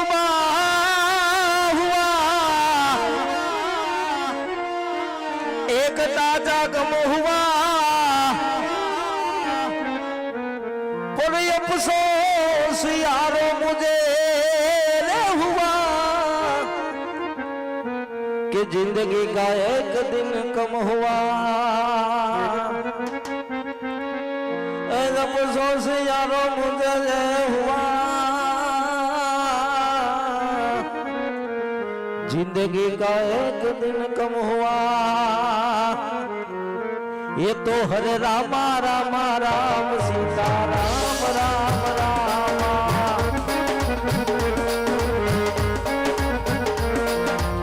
सुबह हुआ। एक ताज़ा गम हुआ। कोई अफसोस यारो मुझे हुआ कि ज़िंदगी का एक दिन कम हुआ। अफसोस यारो मुझे हुआ। ज़िंदगी का एक दिन कम हुआ। ये तो हरे रामा रामा, राम, सीता, राम राम, रामा।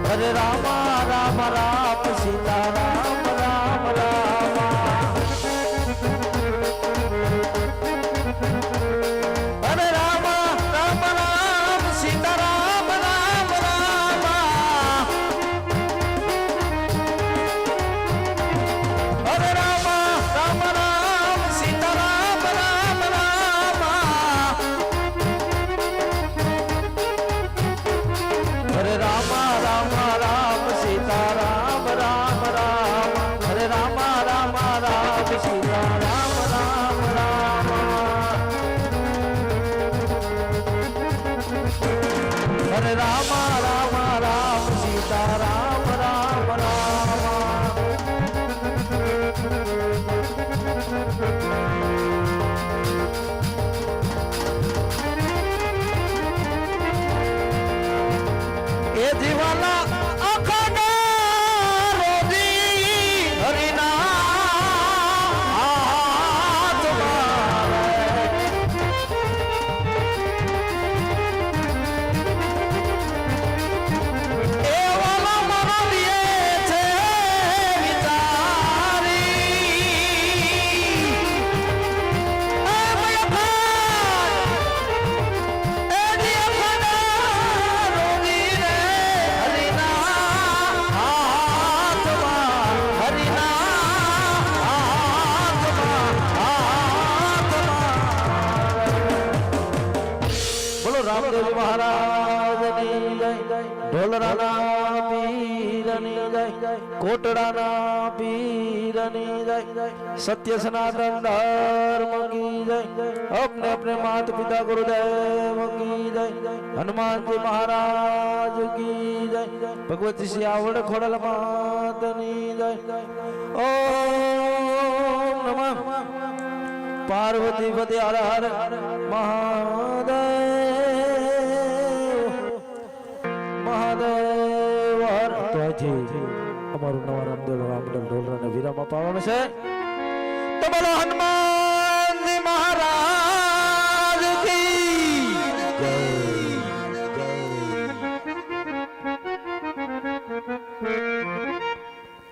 हरे रामा, राम राम, सीता, राम હરે રામ રામ રામ સીતા રામ રામ રામ. એ જીવાલા रामदेव महाराज ढोलरा ना पीरनी गई कोटड़ा ना पीरनी गई सत्य सनातन धर्म की जय। अपने अपने मात पिता गुरुदेव की जय। हनुमान जी महाराज की जय। भगवती श्री आवड़ खोड़ल मातनी जय। ओ नमः। पार्वती पति आर हर महादेव। મહાદેવ તો આજે અમારું નવા રામદેવ રામદેવ ઢોલરાને વિરામ અપાવવાનું છે. તો બોલો હનુમાનજી મહારાજ.